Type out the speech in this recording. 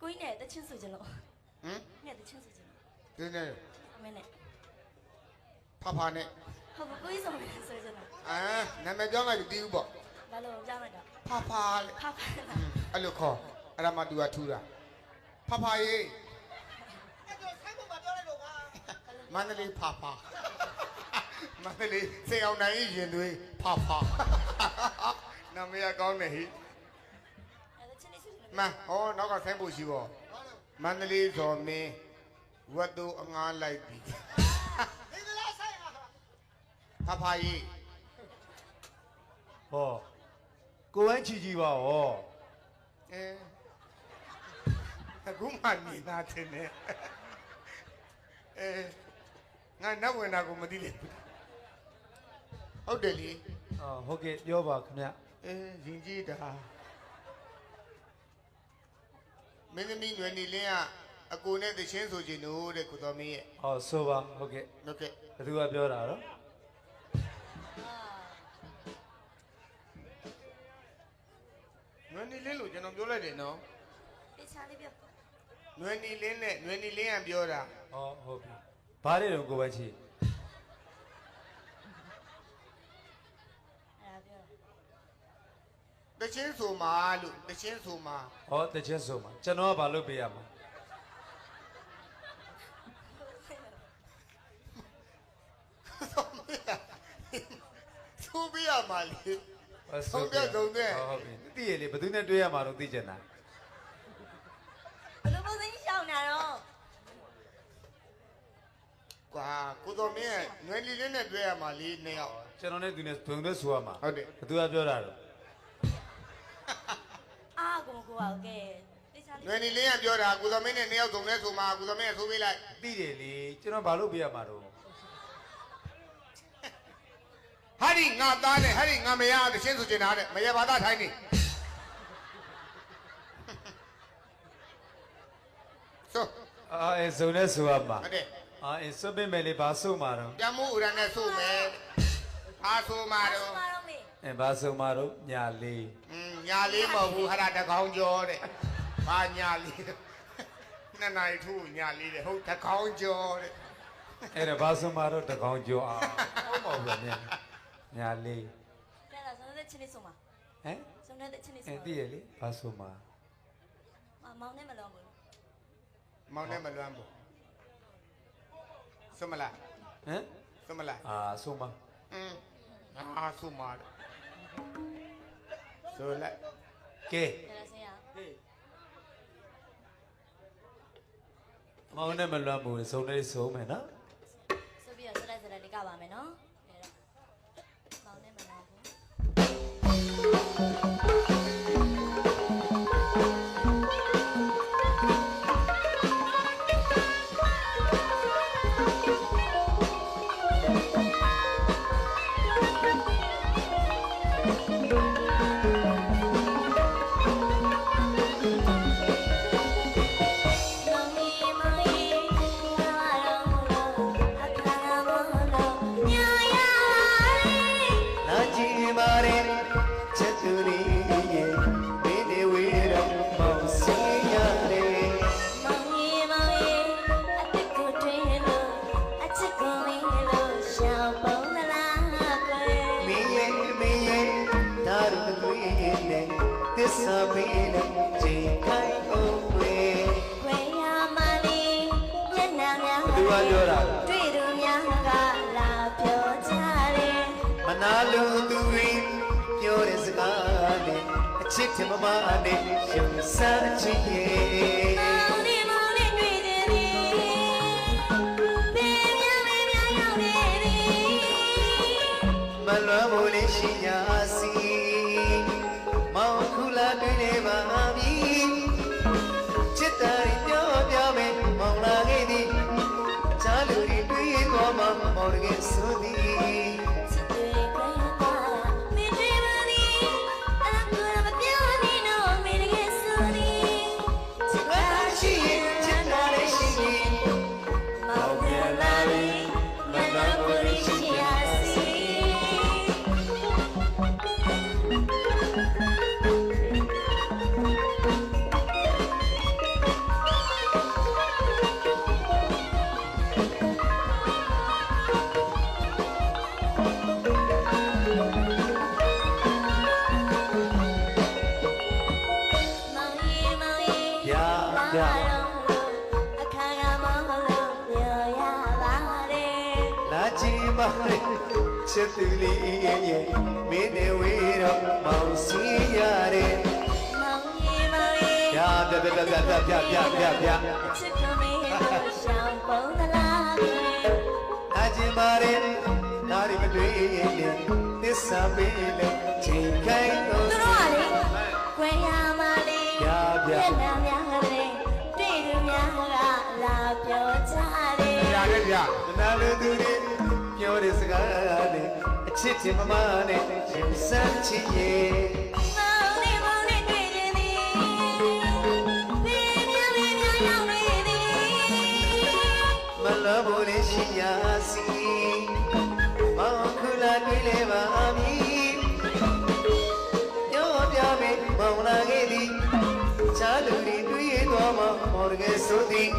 ကိုကြီးနဲ့တချင်းဆိုကြလို့ဟမ်နဲ့တချင်းဆိုကြလို့ဒီနေ့အမေနဲ့ဖဖနဲ့ဟုတ်ဘူးကိုကြီးဆိုမယ်ဆိုကြလို့အာနာမည်ပြောင်းလိုက်ပြီးတီးဦးပေါ့ဘာလို့ကြောင်းလိုက်တာဖဖလေခါခါလာအဲ့လိုခေါ်အဲ့ဒါမှ तू ကထူတာဖဖရေမန္တလေးဖဖမန္တလေးစေအောင်နိုင်ရင်သွေးဖဖနာမည်ကကောင်းတယ်ဟိအဲ့တချင်းလေးဆိုကြလို့ မန်ဟောနောက်ကဆိုင်းဖို့ရှိပေါ့မန္တလေးဇော်မင်းဝတ်သူအငားလိုက်ပြီဖဖရေဟောကိုဝမ်းချီကြီးပါဟောအဲအခုမှနေတာတင်နေအဲငါနောက်ဝင်တာကိုမသိလေဘူးဟုတ်တယ်လीအာဟုတ်ကဲ့ပြောပါခင်ဗျအဲရင်ကြီးတာ မင်းသမီးငွေနေလင်းကအကိုနဲ့တချင်းဆိုချင်လို့တဲ့ကိုတော်မင်းရဲ့အော်ဆိုပါဟုတ်ကဲ့ဟုတ်ကဲ့ဘသူကပြောတာတော့ငွေနေလင်းလို့ကျွန်တော်ပြောလိုက်တယ်နော်တခြားလေးပြောငွေနေလင်းနဲ့ငွေနေလင်းကပြောတာအော်ဟုတ်ပြီဘာလဲတော့ကိုပဲချီ တချင်းဆိုမှာလို့တချင်းဆိုမှာဟောတချင်းဆိုမှာကျွန်တော်ကဘာလုပ်ပေးရမှာသူပြရမှာလေဟောဆုံးပြဆုံးတဲ့ဟောဟုတ်ပြီသိရလေဘယ်သူနဲ့တွေ့ရမှာတော့သိချင်တာဘယ်လိုပုံစံကြီးရှောင်းနေတာတော့ကွာကိုတော်မင်းရဲ့ຫນွယ်နေလင်းနဲ့တွေ့ရမှာလေနှစ်ယောက်ကျွန်တော်နဲ့သူနဲ့ဘယ်သူနဲ့ဆိုရမှာဟုတ်တယ်ဘယ်သူကပြောတာတော့ အာကိုမကိုပါကဲတေချာလေးຫນွယ်နေလင်းကပြောတာကိုတော်မင်းနဲ့နှစ်ယောက်စုံလဲဆိုမှာကိုတော်မင်းကဆိုပေးလိုက်သိတယ်လေကျွန်တော်ဘာလုပ်ပေးရမှာတော့ဟာဒီငါသားနဲ့ဟာဒီငါမယားတချင်းဆိုချင်တာတဲ့မရဘာသာထိုင်းနေဆိုအာအဲဇုံနဲ့ဆိုရမှာဟုတ်တယ်အာအဲစွပ်ပေးမယ်လေဘာဆိုမှာတော့ပြမိုးဥရနဲ့ဆိုမယ်အားဆိုမှာအားတော့ဆုံးပါတော့မေ အဲဘာဆိုမှာတော့ညာလေး อืมညာလေးမဟုတ်ဘူးဟာတကောင်းကျော်တဲ့ဘာညာလေးနှစ်နိုင်ထူညာလေးတဲ့ဟုတ်တကောင်းကျော်တဲ့ အဲ့ဒါဘာဆိုမှာတော့တကောင်ကျော်အောင်ဟုတ်ပါဘူးညာညာလေး တဲ့လားဆုံးတဲ့ချင်းလေးဆိုမှာ ဟမ် ဆုံးတဲ့ချင်းလေးဆို အဲ မှာ သိရလေဘာဆိုမှာ မောင်နဲ့မလောဘူး မောင်နဲ့မလွမ်းဘူးစမလား ဟမ် စမလား အာဆိုမှာ อืมအားဆိုမှာတဲ့ ဆိုလိုက်ကဲတဲ့လားဆင်ရမောင်နဲ့မလွမ်းဘူးစုံလေးစုံမယ်နော်ဆိုပြီးတော့စလိုက်စလိုက်လေးကပါမယ်နော် ကပြောတာတွေ့သူများကလာပြောကြတယ်မနာလို့သူတွေပြောတဲ့စကားနဲ့အချစ်ထမမနဲ့ရှုံးစားချင်ရဲ့မောင်လေးမောင်လေးတွေ့တယ်လေဘယ်များဘယ်များရောက်နေပြီမလွမ်းမိုးလေးရှိညာ ချစ်သူလေးရဲ့မင်းနဲ့ဝေးတော့မောင်စီရတယ်မောင်ကြီးမောင်ကြီးဗျာဗျာဗျာဗျာဗျာဗျာဗျာဗျာဗျာချစ်ကမင်းတို့ရှောင်းပုံသလားခင်လာကြည့်ပါလေဒါရီမတွေ့ရင်သစ္စာပေးလေချိန်ခိုင်းတော့သူတို့ကလေခွဲရမလေးဗျာဗျာမျက်နှာများကလေးတွေ့သူများကလာပြောကြတယ်ဗျာလေဗျာနာလူသူတွေ ပြောတဲ့စကားတွေအချစ်ချင်မမနဲ့ရှင်စမ်းချစ်ရဲ့မောင်လေးမောင်လေးတွေ့ခြင်းသည်ဘယ်များဘယ်များရောက်နေသည်မလဘောလေးရှိရာစီမောင်ခုလာတွေ့လေပါမည်ပြောပြမယ်မောင်လာခဲ့သည်ချာလူတွေတွေ့ရတော့မှမော်ရကဲဆိုသည်